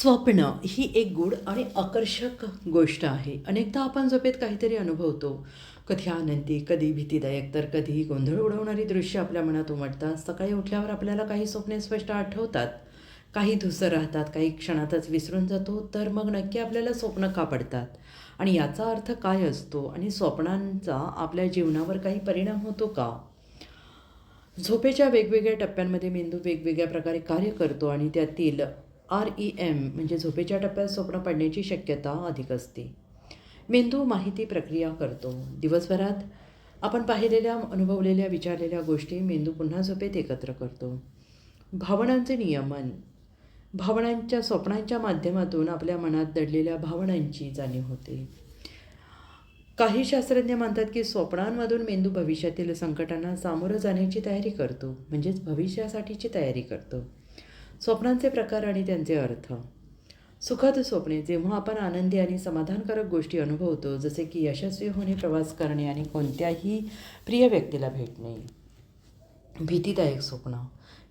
स्वप्न ही एक गूढ आणि आकर्षक गोष्ट आहे. अनेकदा आपण झोपेत काहीतरी अनुभवतो. कधी आनंदी कधी भीतीदायक तर कधी गोंधळ उडवणारी दृश्य आपल्या मनात उमटतात. सकाळी उठल्यावर आपल्याला काही स्वप्ने स्पष्ट आठवतात. काही धुसर राहतात काही क्षणातच विसरून जातो तर मग नक्की आपल्याला स्वप्न का पडतात? आणि याचा अर्थ काय असतो? आणि स्वप्नांचा आपल्या जीवनावर काही परिणाम होतो का? झोपेच्या वेगवेगळ्या टप्प्यांमध्ये मेंदू वेगवेगळ्या प्रकारे कार्य करतो आणि त्यातील आर ई एम म्हणजे झोपेच्या टप्प्यात स्वप्न पडण्याची शक्यता अधिक असते. मेंदू माहिती प्रक्रिया करतो. दिवसभरात आपण पाहिलेल्या अनुभवलेल्या विचारलेल्या गोष्टी मेंदू पुन्हा झोपेत एकत्र करतो. भावनांचे नियमन. भावनांच्या स्वप्नांच्या माध्यमातून आपल्या मनात दडलेल्या भावनांची जाणीव होते. काही शास्त्रज्ञ मानतात की स्वप्नांमधून मेंदू भविष्यातील संकटांना सामोरं जाण्याची तयारी करतो म्हणजेच भविष्यासाठीची तयारी करतो. स्वप्नांचे प्रकार आणि त्यांचे अर्थ. सुखद स्वप्ने जेव्हा आपण आनंदी आणि समाधानकारक गोष्टी अनुभवतो जसे की यशस्वी होणे प्रवास करणे आणि कोणत्याही प्रिय व्यक्तीला भेटणे. भीतीदायक स्वप्न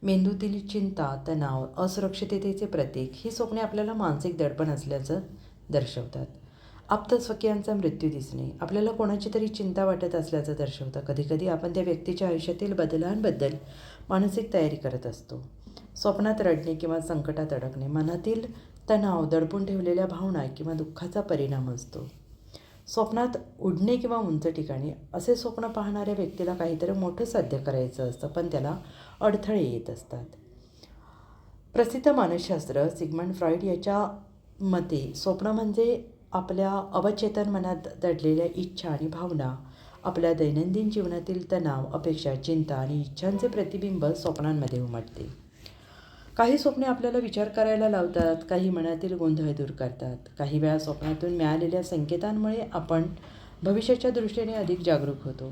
मेंदूतील चिंता तणाव असुरक्षिततेचे प्रतीक ही स्वप्ने आपल्याला मानसिक दडपण असल्याचं दर्शवतात. आप्तस्वकीयांचा मृत्यू दिसणे आपल्याला कोणाची तरी चिंता वाटत असल्याचं दर्शवतं. कधीकधी आपण त्या व्यक्तीच्या आयुष्यातील बदलांबद्दल मानसिक तयारी करत असतो. स्वप्नात रडणे किंवा संकटात अडकणे मनातील तणाव दडपून ठेवलेल्या भावना किंवा दुःखाचा परिणाम असतो. स्वप्नात उडणे किंवा उंच ठिकाणी असे स्वप्न पाहणाऱ्या व्यक्तीला काहीतरी मोठं साध्य करायचं असतं पण त्याला अडथळे येत असतात. प्रसिद्ध मानसशास्त्र सिगमंड फ्रॉइड याच्या मते स्वप्न म्हणजे आपल्या अवचेतन मनात दडलेल्या इच्छा आणि भावना आपल्या दैनंदिन जीवनातील तणाव अपेक्षा चिंता आणि इच्छांचे प्रतिबिंब स्वप्नांमध्ये उमटते. काही स्वप्ने आपल्याला विचार करायला लावतात काही मनातील गोंधळ दूर करतात. काही वेळा स्वप्नातून मिळालेल्या संकेतांमुळे आपण भविष्याच्या दृष्टीने अधिक जागरूक होतो.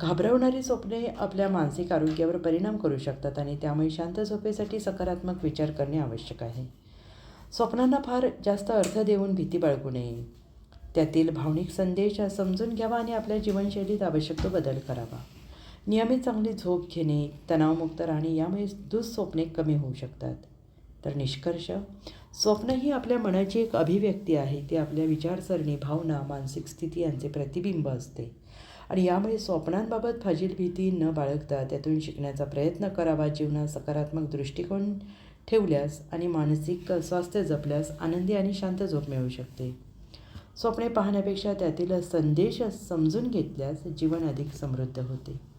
घाबरवणारी स्वप्ने आपल्या मानसिक आरोग्यावर परिणाम करू शकतात आणि त्यामुळे शांत झोपेसाठी सकारात्मक विचार करणे आवश्यक आहे. स्वप्नांना फार जास्त अर्थ देऊन भीती बाळगू नये. त्यातील भावनिक संदेश समजून घ्यावा आणि आपल्या जीवनशैलीत आवश्यक तो बदल करावा. नियमित चांगली झोप घेणे तणावमुक्त राहणे यामुळे दुःस्वप्ने कमी होऊ शकतात. तर निष्कर्ष स्वप्न ही आपल्या मनाची एक अभिव्यक्ती आहे. ती आपल्या विचारसरणी भावना मानसिक स्थिती यांचे प्रतिबिंब असते. आणि यामुळे स्वप्नांबाबत फाजील भीती न बाळगता त्यातून शिकण्याचा प्रयत्न करावा. जीवनात सकारात्मक दृष्टिकोन ठेवल्यास आणि मानसिक स्वास्थ्य जपल्यास आनंदी आणि शांत झोप मिळू शकते. स्वप्ने पाहण्यापेक्षा त्यातील संदेश समजून घेतल्यास जीवन अधिक समृद्ध होते.